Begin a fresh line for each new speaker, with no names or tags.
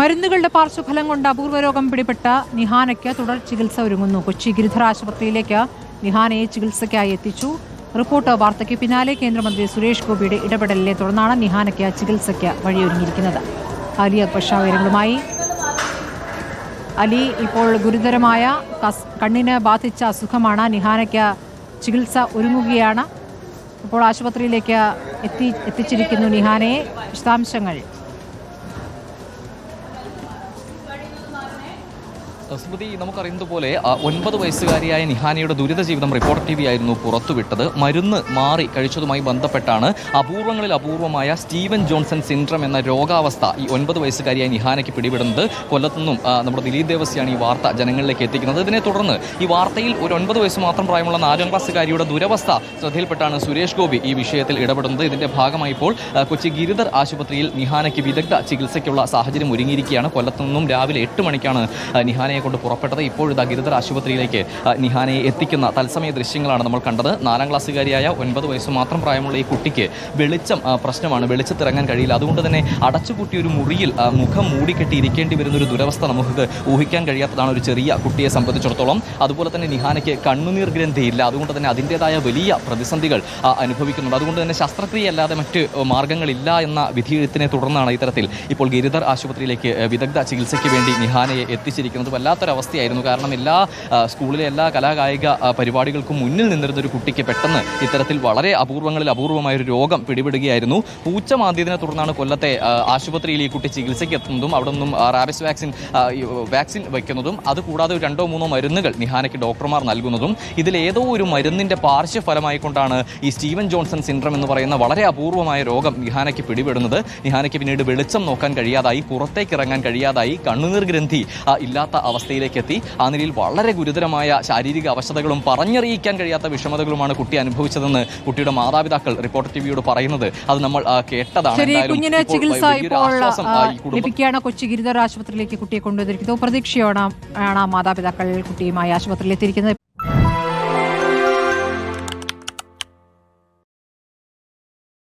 മരുന്നുകളുടെ പാർശ്വഫലം കൊണ്ട് അപൂർവ രോഗം പിടിപെട്ട നിഹാനയ്ക്ക് തുടർ ചികിത്സ ഒരുങ്ങുന്നു. കൊച്ചി ഗിരിധർ ആശുപത്രിയിലേക്ക് നിഹാനയെ ചികിത്സയ്ക്കായി എത്തിച്ചു. റിപ്പോർട്ട് വാർത്തയ്ക്ക് പിന്നാലെ കേന്ദ്രമന്ത്രി സുരേഷ് ഗോപിയുടെ ഇടപെടലിനെ തുടർന്നാണ് നിഹാനയ്ക്ക് ചികിത്സയ്ക്ക് വഴിയൊരുങ്ങിയിരിക്കുന്നത്. അലി വിവരങ്ങളുമായി. അലി ഇപ്പോൾ ഗുരുതരമായ കണ്ണിന് ബാധിച്ച അസുഖമാണ്. നിഹാനയ്ക്ക് ചികിത്സ ഒരുങ്ങുകയാണ്. ഇപ്പോൾ ആശുപത്രിയിലേക്ക് എത്തി എത്തിച്ചിരിക്കുന്നു നിഹാനയെ. വിശദാംശങ്ങൾ
സ്മൃതി നമുക്കറിയുന്നത് പോലെ ആ, ഒൻപത് വയസ്സുകാരിയായ നിഹാനയുടെ ദുരിത ജീവിതം റിപ്പോർട്ട് ടി വി ആയിരുന്നു പുറത്തുവിട്ടത്. മരുന്ന് മാറി കഴിച്ചതുമായി ബന്ധപ്പെട്ടാണ് അപൂർവങ്ങളിൽ അപൂർവമായ സ്റ്റീവൻ ജോൺസൺ സിൻഡ്രം എന്ന രോഗാവസ്ഥ ഈ ഒൻപത് വയസ്സുകാരിയായ നിഹാനയ്ക്ക് പിടിപെടുന്നത്. കൊല്ലത്തുനിന്നും നമ്മുടെ ദിലീപ് ദേവസ്യാണ് ഈ വാർത്ത ജനങ്ങളിലേക്ക് എത്തിക്കുന്നത്. ഇതിനെ തുടർന്ന് ഈ വാർത്തയിൽ ഒരു ഒൻപത് വയസ്സ് മാത്രം പ്രായമുള്ള നാലാം ക്ലാസ്സുകാരിയുടെ ദുരവസ്ഥ ശ്രദ്ധയിൽപ്പെട്ടാണ് സുരേഷ് ഗോപി ഈ വിഷയത്തിൽ ഇടപെടുന്നത്. ഇതിന്റെ ഭാഗമായി ഇപ്പോൾ കൊച്ചി ഗിരിധർ ആശുപത്രിയിൽ നിഹാനയ്ക്ക് വിദഗ്ധ ചികിത്സയ്ക്കുള്ള സാഹചര്യം ഒരുങ്ങിയിരിക്കുകയാണ്. കൊല്ലത്തു നിന്നും രാവിലെ എട്ട് മണിക്കാണ് ആ, നിഹാനയെ കൊണ്ട് പുറപ്പെട്ടത് ഇപ്പോഴിതാ ഗിരിധർ ആശുപത്രിയിലേക്ക് നിഹാനയെ എത്തിക്കുന്ന തത്സമയ ദൃശ്യങ്ങളാണ് നമ്മൾ കണ്ടത്. നാലാം ക്ലാസ്സുകാരിയായ ഒൻപത് വയസ്സ് മാത്രം പ്രായമുള്ള ഈ കുട്ടിക്ക് വെളിച്ചം പ്രശ്നമാണ്. വെളിച്ചത്തിറങ്ങാൻ കഴിയില്ല. അതുകൊണ്ട് തന്നെ അടച്ചുപൂട്ടിയ ഒരു മുറിയിൽ മുഖം മൂടിക്കെട്ടി ഇരിക്കേണ്ടി വരുന്ന ഒരു ദുരവസ്ഥ നമുക്ക് ഊഹിക്കാൻ കഴിയാത്തതാണ് ഒരു ചെറിയ കുട്ടിയെ സംബന്ധിച്ചിടത്തോളം. അതുപോലെ തന്നെ നിഹാനയ്ക്ക് കണ്ണുനീർ ഗ്രന്ഥിയില്ല. അതുകൊണ്ട് തന്നെ അതിന്റെതായ വലിയ പ്രതിസന്ധികൾ അനുഭവിക്കുന്നുണ്ട്. അതുകൊണ്ട് തന്നെ ശസ്ത്രക്രിയ അല്ലാതെ മറ്റ് മാർഗങ്ങളില്ല എന്ന വിധിയെഴുത്തിനെ തുടർന്നാണ് ഇത്തരത്തിൽ ഇപ്പോൾ ഗിരിധർ ആശുപത്രിയിലേക്ക് വിദഗ്ധ ചികിത്സയ്ക്ക് വേണ്ടി നിഹാനയെ എത്തിച്ചിരിക്കുന്നത്. വല്ലാത്തൊരവസ്ഥയായിരുന്നു കാരണം എല്ലാ സ്കൂളിലെ എല്ലാ കലാകായിക പരിപാടികൾക്കും മുന്നിൽ നിന്നിരുന്ന ഒരു കുട്ടിക്ക് പെട്ടെന്ന് ഇത്തരത്തിൽ വളരെ അപൂർവങ്ങളിൽ അപൂർവമായ ഒരു രോഗം പിടിപെടുകയായിരുന്നു. പൂച്ച മാന്തിയതിനെ തുടർന്നാണ് കൊല്ലത്തെ ആശുപത്രിയിൽ ഈ കുട്ടി ചികിത്സയ്ക്ക് എത്തുന്നതും അവിടെ നിന്നും റാബിസ് വാക്സിൻ വാക്സിൻ വയ്ക്കുന്നതും അതുകൂടാതെ രണ്ടോ മൂന്നോ മരുന്നുകൾ നിഹാനയ്ക്ക് ഡോക്ടർമാർ നൽകുന്നതും ഇതിലേതോ ഒരു മരുന്നിന്റെ പാർശ്വഫലമായിക്കൊണ്ടാണ് ഈ സ്റ്റീവൻ ജോൺസൺ സിൻഡ്രം എന്ന് പറയുന്ന വളരെ അപൂർവമായ രോഗം നിഹാനയ്ക്ക് പിടിപെടുന്നത്. നിഹാനയ്ക്ക് പിന്നീട് വെളിച്ചം നോക്കാൻ കഴിയാതായി പുറത്തേക്ക് ഇറങ്ങാൻ കഴിയാതായി കണ്ണുനീർ ഗ്രന്ഥി ഇല്ലാത്ത ഇല്ലാത്ത അവസ്ഥയിലേക്ക് എത്തി ആ നിലയിൽ വളരെ ഗുരുതരമായ ശാരീരിക അവശതകളും പറഞ്ഞറിയിക്കാൻ കഴിയാത്ത വിഷമതകളുമാണ് കുട്ടി അനുഭവിച്ചതെന്ന് കുട്ടിയുടെ മാതാപിതാക്കൾ റിപ്പോർട്ടർ ടിവിയോട് പറയുന്നത്. അത് നമ്മൾ കേട്ടതാണ്.
കുഞ്ഞിന് ചികിത്സ ഇപ്പോൾ ലഭിക്കുകയാണ്. കൊച്ചി ഗിരിധർ ആശുപത്രിയിലേക്ക് കുട്ടിയെ കൊണ്ടുവന്നിരിക്കുന്നത് പ്രതീക്ഷയോടെ ആണ് മാതാപിതാക്കൾ കുട്ടിയുമായി ആശുപത്രിയിൽ എത്തിയിരിക്കുന്നത്